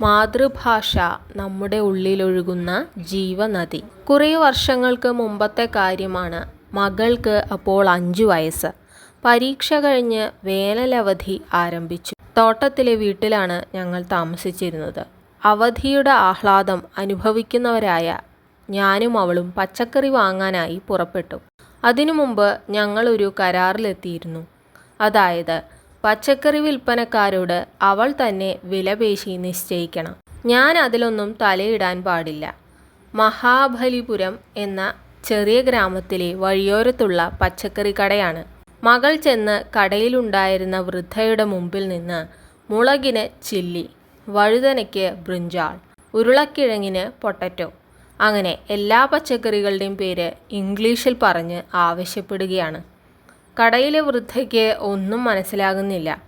മാതൃഭാഷ നമ്മുടെ ഉള്ളിലൊഴുകുന്ന ജീവനദി. കുറേ വർഷങ്ങൾക്ക് മുമ്പത്തെ കാര്യമാണ് മകൾക്ക് അപ്പോൾ അഞ്ചു വയസ്സ്. പരീക്ഷ കഴിഞ്ഞ് വേനലവധി ആരംഭിച്ചു. തോട്ടത്തിലെ വീട്ടിലാണ് ഞങ്ങൾ താമസിച്ചിരുന്നത്. അവധിയുടെ ആഹ്ലാദം അനുഭവിക്കുന്നവരായ ഞാനും അവളും പച്ചക്കറി വാങ്ങാനായി പുറപ്പെട്ടു. അതിനു മുമ്പ് ഞങ്ങളൊരു കരാറിലെത്തിയിരുന്നു. അതായത് പച്ചക്കറി വിൽപ്പനക്കാരോട് അവൾ തന്നെ വിലപേശി നിശ്ചയിക്കണം. ഞാൻ അതിലൊന്നും തലയിടാൻ പാടില്ല. മഹാബലിപുരം എന്ന ചെറിയ ഗ്രാമത്തിലെ വഴിയോരത്തുള്ള പച്ചക്കറി കടയാണ്. മകൾ ചെന്ന് കടയിലുണ്ടായിരുന്ന വൃദ്ധയുടെ മുമ്പിൽ നിന്ന് മുളകിന് ചില്ലി വഴുതനയ്ക്ക് ബ്രിഞ്ചാൾ ഉരുളക്കിഴങ്ങിന് പൊട്ടറ്റോ അങ്ങനെ എല്ലാ പച്ചക്കറികളുടെയും പേര് ഇംഗ്ലീഷിൽ പറഞ്ഞ് ആവശ്യപ്പെടുകയാണ്. കടയിലെ വൃദ്ധയ്ക്ക് ഒന്നും മനസ്സിലാകുന്നില്ല.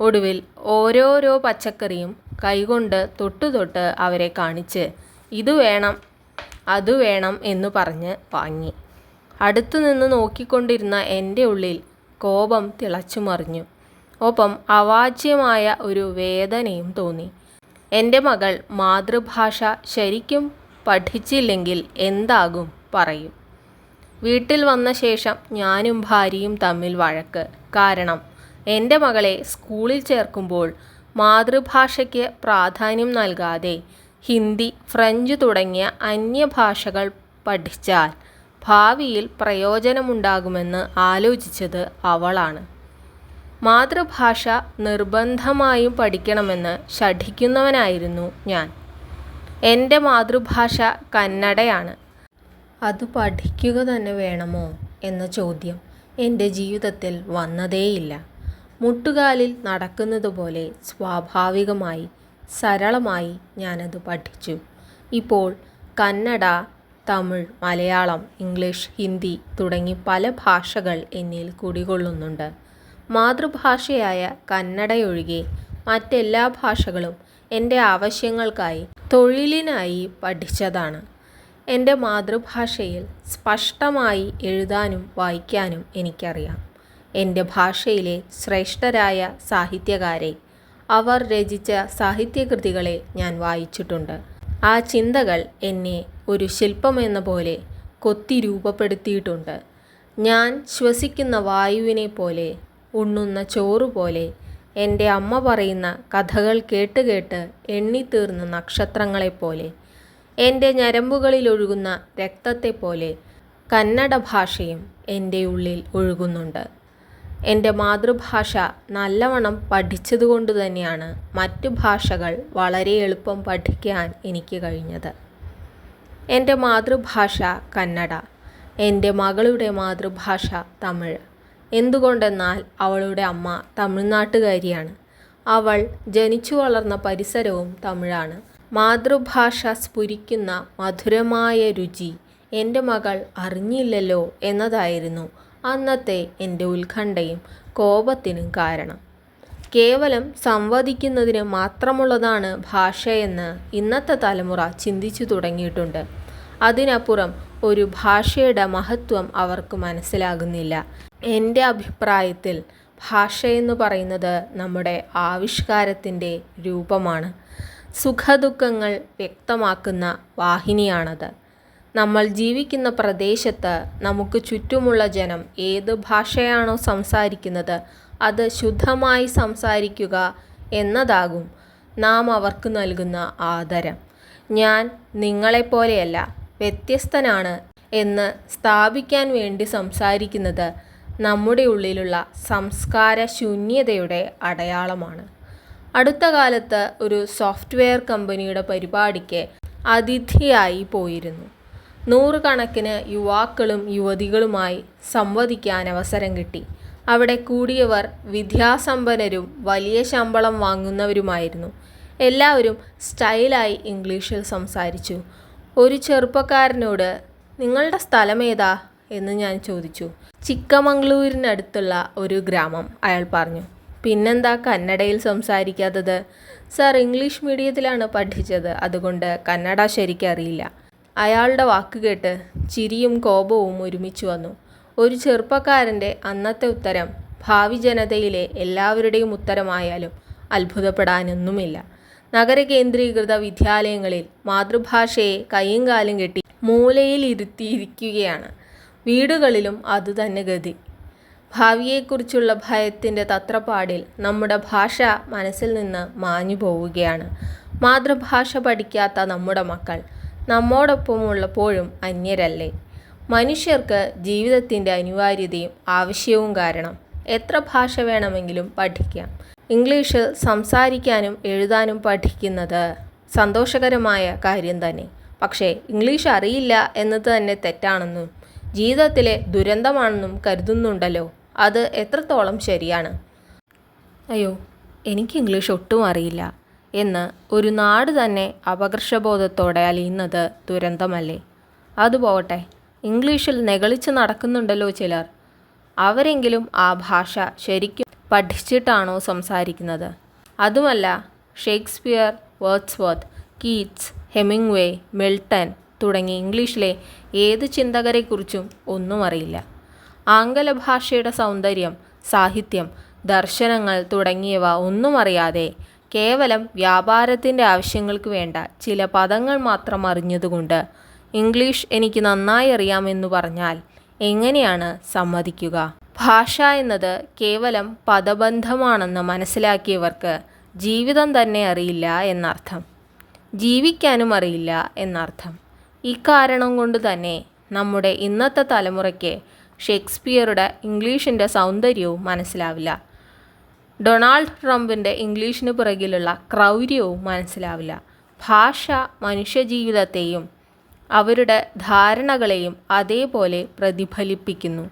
ഒടുവിൽ ഓരോരോ പച്ചക്കറിയും കൈകൊണ്ട് തൊട്ട് തൊട്ട് അവരെ കാണിച്ച് ഇത് വേണം അത് വേണം എന്ന് പറഞ്ഞ് വാങ്ങി. അടുത്തു നിന്ന് നോക്കിക്കൊണ്ടിരുന്ന എന്റെ ഉള്ളിൽ കോപം തിളച്ചു മറിഞ്ഞു. ഒപ്പം അവാച്യമായ ഒരു വേദനയും തോന്നി. എന്റെ മകൾ മാതൃഭാഷ ശരിക്കും പഠിച്ചില്ലെങ്കിൽ എന്താകും? പറയും. വീട്ടിൽ വന്ന ശേഷം ഞാനും ഭാര്യയും തമ്മിൽ വഴക്ക്. കാരണം എന്റെ മകളെ സ്കൂളിൽ ചേർക്കുമ്പോൾ മാതൃഭാഷയ്ക്ക് പ്രാധാന്യം നൽകാതെ ഹിന്ദി ഫ്രഞ്ച് തുടങ്ങിയ അന്യഭാഷകൾ പഠിച്ചാൽ ഭാവിയിൽ പ്രയോജനമുണ്ടാകുമെന്ന് ആലോചിച്ചത് അവളാണ്. മാതൃഭാഷ നിർബന്ധമായും പഠിക്കണമെന്ന് ശഠിക്കുന്നവനായിരുന്നു ഞാൻ. എന്റെ മാതൃഭാഷ കന്നഡയാണ്. അത് പഠിക്കുക തന്നെ വേണമോ എന്ന ചോദ്യം എന്റെ ജീവിതത്തിൽ വന്നതേയില്ല. മുട്ടുകാലിൽ നടക്കുന്നത് പോലെ സ്വാഭാവികമായി സരളമായി ഞാനത് പഠിച്ചു. ഇപ്പോൾ കന്നഡ തമിഴ് മലയാളം ഇംഗ്ലീഷ് ഹിന്ദി തുടങ്ങി പല ഭാഷകൾ എന്നിൽ കുടികൊള്ളുന്നുണ്ട്. മാതൃഭാഷയായ കന്നഡയൊഴികെ മറ്റെല്ലാ ഭാഷകളും എന്റെ ആവശ്യങ്ങൾക്കായി തൊഴിലിനായി പഠിച്ചതാണ്. എന്റെ മാതൃഭാഷയിൽ സ്പഷ്ടമായി എഴുതാനും വായിക്കാനും എനിക്കറിയാം. എന്റെ ഭാഷയിലെ ശ്രേഷ്ഠരായ സാഹിത്യകാരെ അവർ രചിച്ച സാഹിത്യകൃതികളെ ഞാൻ വായിച്ചിട്ടുണ്ട്. ആ ചിന്തകൾ എന്നെ ഒരു ശില്പമെന്ന പോലെ കൊത്തി രൂപപ്പെടുത്തിയിട്ടുണ്ട്. ഞാൻ ശ്വസിക്കുന്ന വായുവിനെ പോലെ ഉണ്ണുന്ന ചോറ് പോലെ എന്റെ അമ്മ പറയുന്ന കഥകൾ കേട്ട് കേട്ട് എണ്ണിത്തീർന്ന നക്ഷത്രങ്ങളെപ്പോലെ എന്റെ ഞരമ്പുകളിലൊഴുകുന്ന രക്തത്തെപ്പോലെ കന്നഡ ഭാഷയും എന്റെ ഉള്ളിൽ ഒഴുകുന്നുണ്ട്. എന്റെ മാതൃഭാഷ നല്ലവണ്ണം പഠിച്ചതുകൊണ്ട് തന്നെയാണ് മറ്റു ഭാഷകൾ വളരെ എളുപ്പം പഠിക്കാൻ എനിക്ക് കഴിഞ്ഞത്. എന്റെ മാതൃഭാഷ കന്നഡ. എന്റെ മകളുടെ മാതൃഭാഷ തമിഴ്. എന്തുകൊണ്ടെന്നാൽ അവളുടെ അമ്മ തമിഴ്നാട്ടുകാരിയാണ്. അവൾ ജനിച്ചു വളർന്ന പരിസരവും തമിഴാണ്. മാതൃഭാഷ സ്ഫുരിക്കുന്ന മധുരമായ രുചി എന്റെ മകൾ അറിഞ്ഞില്ലല്ലോ എന്നതായിരുന്നു അന്നത്തെ എന്റെ ഉത്കണ്ഠയും കോപത്തിനും കാരണം. കേവലം സംവദിക്കുന്നതിന് മാത്രമുള്ളതാണ് ഭാഷയെന്ന് ഇന്നത്തെ തലമുറ ചിന്തിച്ചു തുടങ്ങിയിട്ടുണ്ട്. അതിനപ്പുറം ഒരു ഭാഷയുടെ മഹത്വം അവർക്ക് മനസ്സിലാകുന്നില്ല. എന്റെ അഭിപ്രായത്തിൽ ഭാഷയെന്ന് പറയുന്നത് നമ്മുടെ ആവിഷ്കാരത്തിന്റെ രൂപമാണ്. സുഖദുഃഖങ്ങൾ വ്യക്തമാക്കുന്ന വാഹിനിയാണത്. നമ്മൾ ജീവിക്കുന്ന പ്രദേശത്ത് നമുക്ക് ചുറ്റുമുള്ള ജനം ഏത് ഭാഷയാണോ സംസാരിക്കുന്നത് അത് ശുദ്ധമായി സംസാരിക്കുക എന്നതാകും നാം അവർക്ക് നൽകുന്ന ആദരം. ഞാൻ നിങ്ങളെപ്പോലെയല്ല വ്യത്യസ്തനാണ് എന്ന് സ്ഥാപിക്കാൻ വേണ്ടി സംസാരിക്കുന്നത് നമ്മുടെ ഉള്ളിലുള്ള സംസ്കാര ശൂന്യതയുടെ അടയാളമാണ്. അടുത്ത കാലത്ത് ഒരു സോഫ്റ്റ്വെയർ കമ്പനിയുടെ പരിപാടിക്ക് അതിഥിയായി പോയിരുന്നു. നൂറുകണക്കിന് യുവാക്കളും യുവതികളുമായി സംവദിക്കാൻ അവസരം കിട്ടി. അവിടെ കൂടിയവർ വിദ്യാസമ്പന്നരും വലിയ ശമ്പളം വാങ്ങുന്നവരുമായിരുന്നു. എല്ലാവരും സ്റ്റൈലായി ഇംഗ്ലീഷിൽ സംസാരിച്ചു. ഒരു ചെറുപ്പക്കാരനോട് നിങ്ങളുടെ സ്ഥലമേതാ? എന്ന് ഞാൻ ചോദിച്ചു. ചിക്കമംഗ്ലൂരിനടുത്തുള്ള ഒരു ഗ്രാമം അയാൾ പറഞ്ഞു. പിന്നെന്താ കന്നഡയിൽ സംസാരിക്കാത്തത്? സാർ ഇംഗ്ലീഷ് മീഡിയത്തിലാണ് പഠിച്ചത്. അതുകൊണ്ട് കന്നഡ ശരിക്കറിയില്ല അയാളുടെ വാക്ക് കേട്ട് ചിരിയും കോപവും ഒരുമിച്ച് വന്നു. ഒരു ചെറുപ്പക്കാരന്റെ അന്നത്തെ ഉത്തരം ഭാവി ജനതയിലെ എല്ലാവരുടെയും ഉത്തരമായാലും അത്ഭുതപ്പെടാനൊന്നുമില്ല. നഗര കേന്ദ്രീകൃത വിദ്യാലയങ്ങളിൽ മാതൃഭാഷയെ കൈയും കാലും കെട്ടി മൂലയിൽ ഇരുത്തിയിരിക്കുകയാണ് വീടുകളിലും അതുതന്നെ ഗതി. ഭാവിയെക്കുറിച്ചുള്ള ഭയത്തിന്റെ തത്രപ്പാടിൽ നമ്മുടെ ഭാഷ മനസ്സിൽ നിന്ന് മാഞ്ഞു പോവുകയാണ്. മാതൃഭാഷ പഠിക്കാത്ത നമ്മുടെ മക്കൾ നമ്മോടൊപ്പമുള്ളപ്പോഴും അന്യരല്ലേ? മനുഷ്യർക്ക് ജീവിതത്തിന്റെ അനിവാര്യതയും ആവശ്യവും കാരണം എത്ര ഭാഷ വേണമെങ്കിലും പഠിക്കാം. ഇംഗ്ലീഷിൽ സംസാരിക്കാനും എഴുതാനും പഠിക്കുന്നത് സന്തോഷകരമായ കാര്യം തന്നെ. പക്ഷേ ഇംഗ്ലീഷ് അറിയില്ല എന്നത് തന്നെ തെറ്റാണെന്നും ജീവിതത്തിലെ ദുരന്തമാണെന്നും കരുതുന്നുണ്ടല്ലോ. അത് എത്രത്തോളം ശരിയാണ്? അയ്യോ എനിക്ക് ഇംഗ്ലീഷ് ഒട്ടും അറിയില്ല. എന്ന് ഒരു നാട് തന്നെ അപകർഷബോധത്തോടെ അലിയുന്നത് ദുരന്തമല്ലേ? അതുപോകട്ടെ ഇംഗ്ലീഷിൽ നെകളിച്ച് നടക്കുന്നുണ്ടല്ലോ ചിലർ. അവരെങ്കിലും ആ ഭാഷ ശരിക്കും പഠിച്ചിട്ടാണോ സംസാരിക്കുന്നത്? അതുമല്ല Shakespeare Wordsworth Keats Hemingway Milton തുടങ്ങി ഇംഗ്ലീഷിലെ ഏത് ചിന്തകരെക്കുറിച്ചും ഒന്നും അറിയില്ല. ആംഗല ഭാഷയുടെ സൗന്ദര്യം സാഹിത്യം ദർശനങ്ങൾ തുടങ്ങിയവ ഒന്നും അറിയാതെ കേവലം വ്യാപാരത്തിന്റെ ആവശ്യങ്ങൾക്ക് വേണ്ട ചില പദങ്ങൾ മാത്രം അറിഞ്ഞതുകൊണ്ട് ഇംഗ്ലീഷ് എനിക്ക് നന്നായി അറിയാമെന്ന് പറഞ്ഞാൽ എങ്ങനെയാണ് സമ്മതിക്കുക? ഭാഷ എന്നത് കേവലം പദബന്ധമാണെന്ന് മനസ്സിലാക്കിയവർക്ക് ജീവിതം തന്നെ അറിയില്ല എന്നർത്ഥം. ജീവിക്കാനും അറിയില്ല എന്നർത്ഥം. ഇക്കാരണം കൊണ്ട് തന്നെ നമ്മുടെ ഇന്നത്തെ തലമുറയ്ക്ക് ഷേക്സ്പിയറുടെ ഇംഗ്ലീഷിന്റെ സൗന്ദര്യവും മനസ്സിലാവില്ല. ഡൊണാൾഡ് ട്രംപിന്റെ ഇംഗ്ലീഷിന് പിറകിലുള്ള ക്രൗര്യവും മനസ്സിലാവില്ല. ഭാഷ മനുഷ്യജീവിതത്തെയും അവരുടെ ധാരണകളെയും അതേപോലെ പ്രതിഫലിപ്പിക്കുന്നു.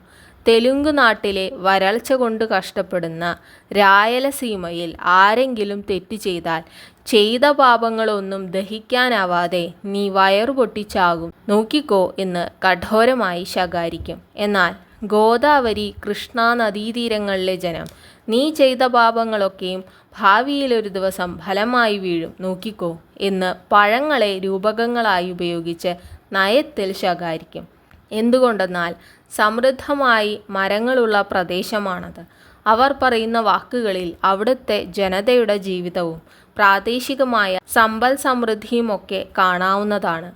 തെലുങ്ക് നാട്ടിലെ വരൾച്ച കൊണ്ട് കഷ്ടപ്പെടുന്ന രായലസീമയിൽ ആരെങ്കിലും തെറ്റ് ചെയ്താൽ ചെയ്ത പാപങ്ങളൊന്നും ദഹിക്കാനാവാതെ നീ വയറു പൊട്ടിച്ചാകും. നോക്കിക്കോ എന്ന് കഠോരമായി ശകാരിക്കും. എന്നാൽ ഗോദാവരി കൃഷ്ണ നദീതീരങ്ങളിലെ ജനം നീ ചെയ്ത പാപങ്ങളൊക്കെയും ഭാവിയിൽ ഒരു ദിവസം ഫലമായി വീഴും. നോക്കിക്കോ എന്ന് പഴങ്ങളെ രൂപകങ്ങളായി ഉപയോഗിച്ച് നയത്തിൽ ശകാരിക്കും. എന്തുകൊണ്ടെന്നാൽ സമൃദ്ധമായി മരങ്ങളുള്ള പ്രദേശമാണത്. അവർ പറയുന്ന വാക്കുകളിൽ അവിടുത്തെ ജനതയുടെ ജീവിതവും പ്രാദേശികമായ സമ്പൽ സമൃദ്ധിയുമൊക്കെ കാണാവുന്നതാണ്.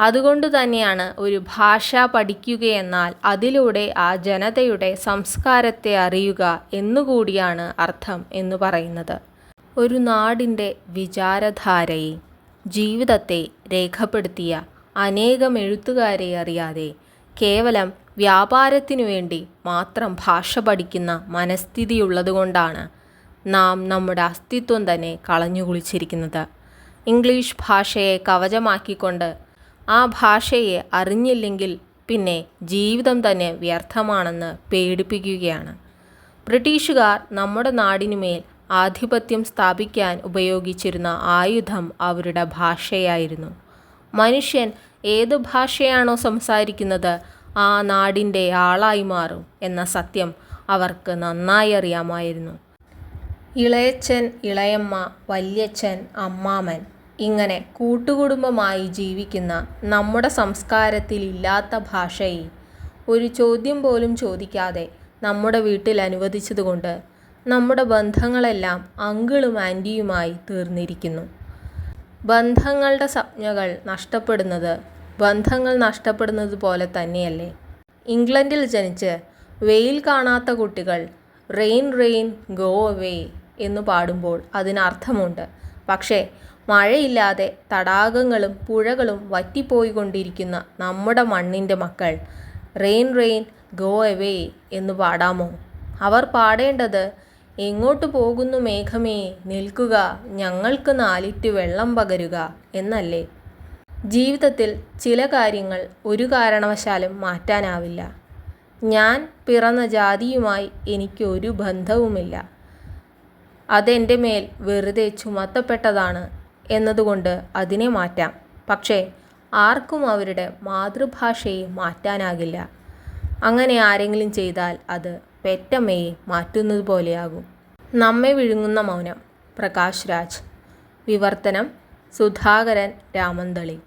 അതുകൊണ്ട് തന്നെയാണ് ഒരു ഭാഷ പഠിക്കുകയെന്നാൽ അതിലൂടെ ആ ജനതയുടെ സംസ്കാരത്തെ അറിയുക എന്നുകൂടിയാണ് അർത്ഥം എന്ന് പറയുന്നത്. ഒരു നാടിന്റെ വിചാരധാരയെ ജീവിതത്തെ രേഖപ്പെടുത്തിയ അനേകം എഴുത്തുകാരെ അറിയാതെ കേവലം വ്യാപാരത്തിനു വേണ്ടി മാത്രം ഭാഷ പഠിക്കുന്ന മനസ്ഥിതിയുള്ളതുകൊണ്ടാണ് നാം നമ്മുടെ അസ്തിത്വം തന്നെ കളഞ്ഞു കുളിച്ചിരിക്കുന്നത്. ഇംഗ്ലീഷ് ഭാഷയെ കവചമാക്കിക്കൊണ്ട് ആ ഭാഷയെ അറിഞ്ഞില്ലെങ്കിൽ പിന്നെ ജീവിതം തന്നെ വ്യർത്ഥമാണെന്ന് പേടിപ്പിക്കുകയാണ്. ബ്രിട്ടീഷുകാർ നമ്മുടെ നാടിനുമേൽ ആധിപത്യം സ്ഥാപിക്കാൻ ഉപയോഗിച്ചിരുന്ന ആയുധം അവരുടെ ഭാഷയായിരുന്നു. മനുഷ്യൻ ഏതു ഭാഷയാണോ സംസാരിക്കുന്നത് ആ നാടിന്റെ ആളായി മാറും എന്ന സത്യം അവർക്ക് നന്നായി അറിയാമായിരുന്നു. ഇളയച്ചൻ ഇളയമ്മ വല്യച്ഛൻ അമ്മാമൻ ഇങ്ങനെ കൂട്ടുകുടുംബമായി ജീവിക്കുന്ന നമ്മുടെ സംസ്കാരത്തിൽ ഇല്ലാത്ത ഭാഷയെ ഒരു ചോദ്യം പോലും ചോദിക്കാതെ നമ്മുടെ വീട്ടിൽ അനുവദിച്ചതുകൊണ്ട് നമ്മുടെ ബന്ധങ്ങളെല്ലാം അങ്കിളും ആന്റിയുമായി തീർന്നിരിക്കുന്നു. ബന്ധങ്ങളുടെ സംജ്ഞകൾ നഷ്ടപ്പെടുന്നത് ബന്ധങ്ങൾ നഷ്ടപ്പെടുന്നത് പോലെ തന്നെയല്ലേ? ഇംഗ്ലണ്ടിൽ ജനിച്ച് വെയിൽ കാണാത്ത കുട്ടികൾ റെയിൻ റെയിൻ ഗോ അവേ എന്ന് പാടുമ്പോൾ അതിനർത്ഥമുണ്ട്. പക്ഷേ മഴയില്ലാതെ തടാകങ്ങളും പുഴകളും വറ്റിപ്പോയിക്കൊണ്ടിരിക്കുന്ന നമ്മുടെ മണ്ണിന്റെ മക്കൾ റെയിൻ റെയിൻ ഗോ അവേ എന്ന് പാടാമോ? അവർ പാടേണ്ടത് എങ്ങോട്ട് പോകുന്നു മേഘമേ? നിൽക്കുക. ഞങ്ങൾക്ക് നാലിറ്റ് വെള്ളം പകരുക എന്നല്ലേ? ജീവിതത്തിൽ ചില കാര്യങ്ങൾ ഒരു കാരണവശാലും മാറ്റാനാവില്ല. ഞാൻ പിറന്ന ജാതിയുമായി എനിക്ക് ഒരു ബന്ധവുമില്ല. അതെന്റെ മേൽ വെറുതെ ചുമത്തപ്പെട്ടതാണ് എന്നതുകൊണ്ട് അതിനെ മാറ്റാം. പക്ഷേ ആർക്കും അവരുടെ മാതൃഭാഷയെ മാറ്റാനാകില്ല. അങ്ങനെ ആരെങ്കിലും ചെയ്താൽ അത് പെറ്റമ്മയെ മാറ്റുന്നത് പോലെയാകും. നമ്മെ വിഴുങ്ങുന്ന മൗനം. പ്രകാശ് രാജ്. വിവർത്തനം സുധാകരൻ രാമന്തളി